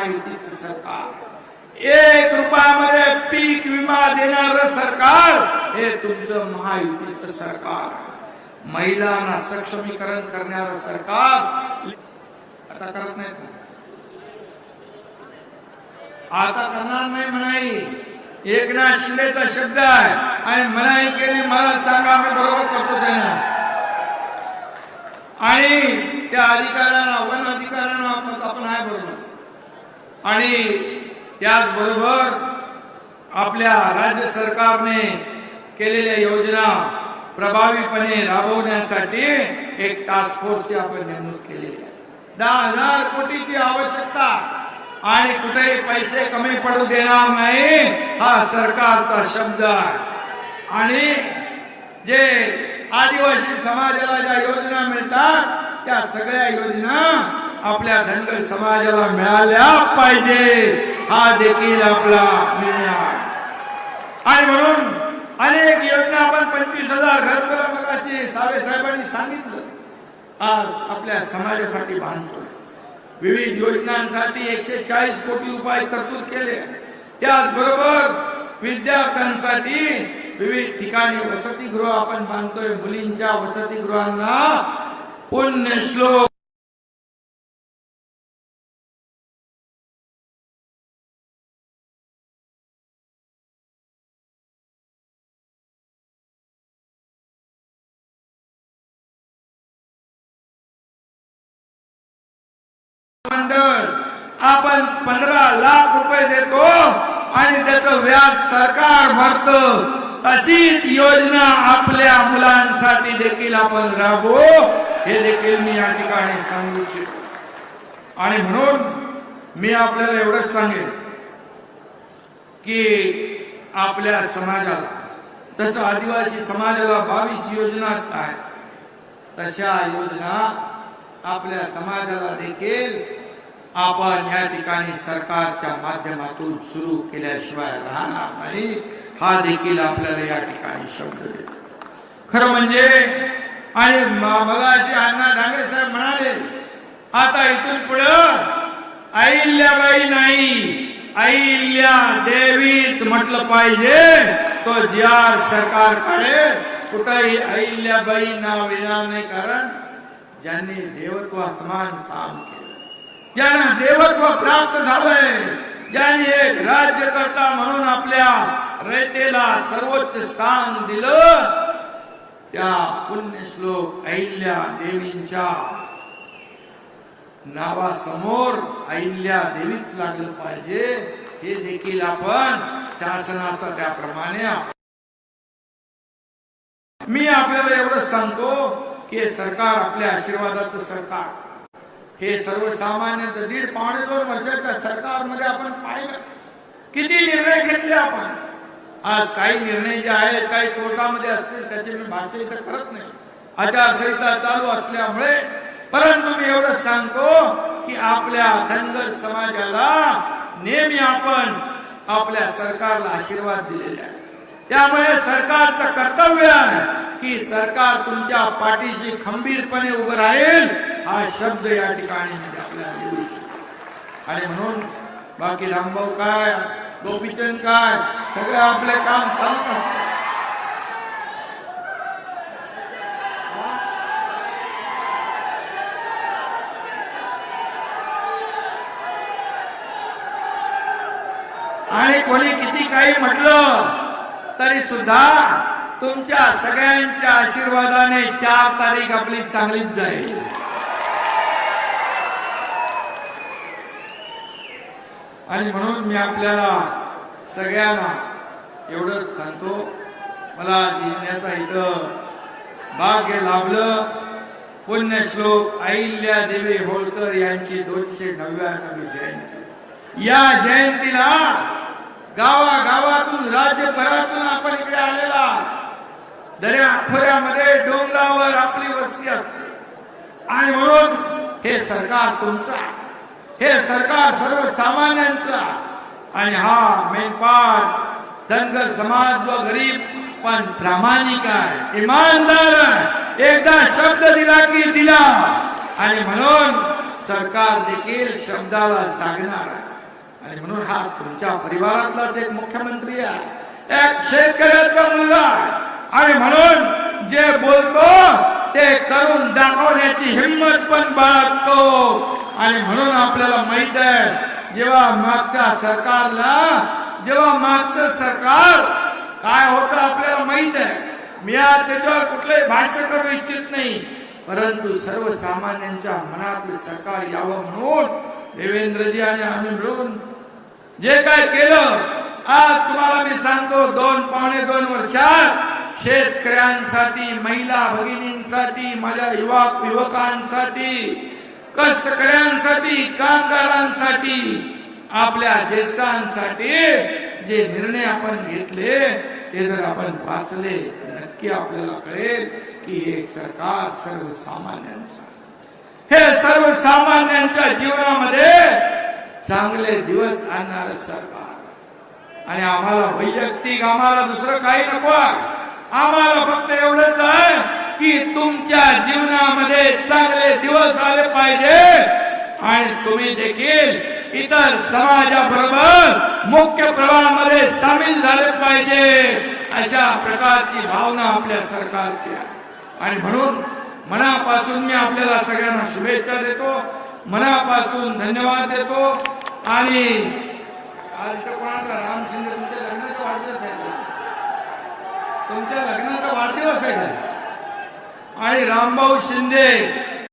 महायुतीचं सरकार. एक रुपयामध्ये पीक विमा देणार सरकार हे तुमचं महायुतीचं सरकार. महिलांना सक्षमीकरण करणार सरकार. आता करत नाहीत आता करणार नाही म्हणाई. एकनाथ शिंदेचा शब्द आहे. आणि मनाई केली मला सांगा आम्ही बरोबर करतो त्यांना. आणि त्या अधिकाऱ्यांना वन अधिकाऱ्यांना आपण आपण आहे बरोबर. आणि त्याचबरोबर आपल्या राज्य सरकारने केलेल्या योजना प्रभावीपणे राबवण्यासाठी एक टास्क फोर्सची आपण नेमणूक केलेली आहे. दहा हजार कोटीची आवश्यकता आणि कुठेही पैसे कमी पडू देणार नाही हा सरकारचा शब्द आहे. आणि जे आदिवासी समाजाला ज्या योजना मिळतात त्या सगळ्या योजना आपल्या धनगर समाजाला मिळाल्या पाहिजे. हा देखील आपला निर्णय आणि म्हणून अनेक योजना आपण पंचवीस हजार घरकुला सावे साहेबांनी सांगितलं. आज आपल्या समाजासाठी बांधतोय. विविध योजनांसाठी एकशे चाळीस कोटी उपाय तरतूद केले. त्याचबरोबर विद्यार्थ्यांसाठी विविध ठिकाणी वसतिगृह आपण बांधतोय. मुलींच्या वसतिगृहांना पुण्यश्लोक मंडळ आपण पंधरा लाख रुपये देतो आणि त्याचं व्याज सरकार भरत तशीच योजना आपल्या मुलांसाठी देखील आपण राबवू. हे देखील मी या ठिकाणी सांगू इच्छितो. आणि म्हणून मी आपल्याला एवढंच सांगेन की आपल्या समाजाला तसं आदिवासी समाजाला बावीस योजना आहेत तशा योजना आपल्या समाजाला देखील आपण या ठिकाणी सरकारच्या माध्यमातून सुरू केल्याशिवाय राहणार नाही. हा देखील आपल्याला या ठिकाणी शब्द देतो. खरं म्हणजे आणि मगाशी अण्णा डांगरे साहेब म्हणाले आता इथून पुढं अहिल्याबाई नाही अहिल्या देवीच म्हटलं पाहिजे. तो ज्या सरकारकडे कुठंही अहिल्याबाई नाव येणार नाही कारण ज्यांनी देवत्व समान काम केलं. ज्यांना देवत्व प्राप्त झालंय ज्याने एक राज्यकर्ता म्हणून आपल्या रयतेला सर्वोच्च स्थान दिलं त्या पुण्यश्लोक अहिल्या देवींच्या नावासमोर अहिल्या देवीच लागलं पाहिजे. हे देखील आपण शासनाचा त्याप्रमाणे मी आपल्याला एवढं सांगतो की सरकार आपल्या आशीर्वादाचं सरकार. हे सर्वसामान्य दीड पावणे दोन वर्षाच्या सरकारमध्ये आपण पाहिलं. किती निर्णय घेतले आपण? आज काही निर्णय जे आहेत काही कोर्टामध्ये असतील त्याची मी भाषा इथं करत नाही. आचारसंहिता चालू असल्यामुळे परंतु मी एवढं सांगतो की आपल्या धनगर समाजाला नेहमी आपण आपल्या सरकारला आशीर्वाद दिलेला आहे. त्यामुळे सरकारचं कर्तव्य आहे की सरकार तुमच्या पाठीशी खंबीरपणे उभं राहील हा शब्द या ठिकाणी आपल्याला आणि म्हणून बाकी रामभाऊ काय गोपीचंद काय सगळं आपले काम चालत असत. आणि कोणी किती काही म्हटलं तरी सुद्धा तुमच्या सगळ्यांच्या आशीर्वादाने चार तारीख आपली चांगलीच जाईल. आणि म्हणून मी आपल्याला सगळ्यांना एवढंच सांगतो मला जिल्ह्याचा इथं भाग्य लाभलं. पुण्यश्लोक अहिल्या देवी होळकर यांची दोनशे नव्याण्णवी जयंती. या जयंतीला गावागावातून राज्यभरातून आपण इकडे आलेला दर्या खोऱ्यामध्ये डोंगरावर आपली वस्ती असते. आणि म्हणून हे सरकार तुमचं आहे. हे सरकार सर्वसामान्यांचा आणि हा मेनपाट धनगर समाज व गरीब पण प्रामाणिक आहे. इमानदार आहे. एकदा शब्द दिला की दिला. आणि म्हणून सरकार देखील शब्दाला सांगणार आहे. आणि म्हणून हा तुमच्या परिवारातलाच एक मुख्यमंत्री आहे. एक शेतकऱ्याचा मुलगा आहे. आणि म्हणून जे बोलतो ते करून दाखवण्याची हिंमत पण बाळगतो. आणि म्हणून आपल्याला माहीत आहे जेव्हा मागच्या सरकारला जेव्हा मागचं सरकार काय होतं आपल्याला माहीत आहे. मी आज त्याच्यावर कुठलंही भाष्य करू इच्छित नाही परंतु सर्वसामान्यांच्या मनात सरकार यावं म्हणून देवेंद्रजी आणि आम्ही मिळून जे काय केलं आज तुम्हाला मी सांगतो दोन पावणे दोन वर्षात शेतकऱ्यांसाठी महिला भगिनींसाठी माझ्या युवक युवकांसाठी कष्टकऱ्यांसाठी कामगारांसाठी आपल्या ज्येष्ठांसाठी जे निर्णय आपण घेतले ते जर आपण वाचले नक्की आपल्याला कळेल की हे सरकार सर्वसामान्यांचं हे सर्वसामान्यांच्या जीवनामध्ये चांगले दिवस आणणार सरकार आणि आम्हाला वैयक्तिक आम्हाला दुसरं काही नको आम्हाला फक्त एवढंच आहे की तुमच्या जीवनामध्ये चांगले दिवस आले पाहिजे. आणि तुम्ही देखील इतर समाजाबरोबर मुख्य प्रवाहामध्ये सामील झाले पाहिजे. अशा प्रकारची भावना आपल्या सरकारची आहे. आणि म्हणून मनापासून मी आपल्याला सगळ्यांना शुभेच्छा देतो. मनापासून धन्यवाद देतो. आणि आज इथं कोणाचा राम शिंदे तुमच्या लग्नाचा वाढदिवस आहे का? तुमच्या लग्नाचा वाढदिवस आहे का? आणि रामभाऊ शिंदे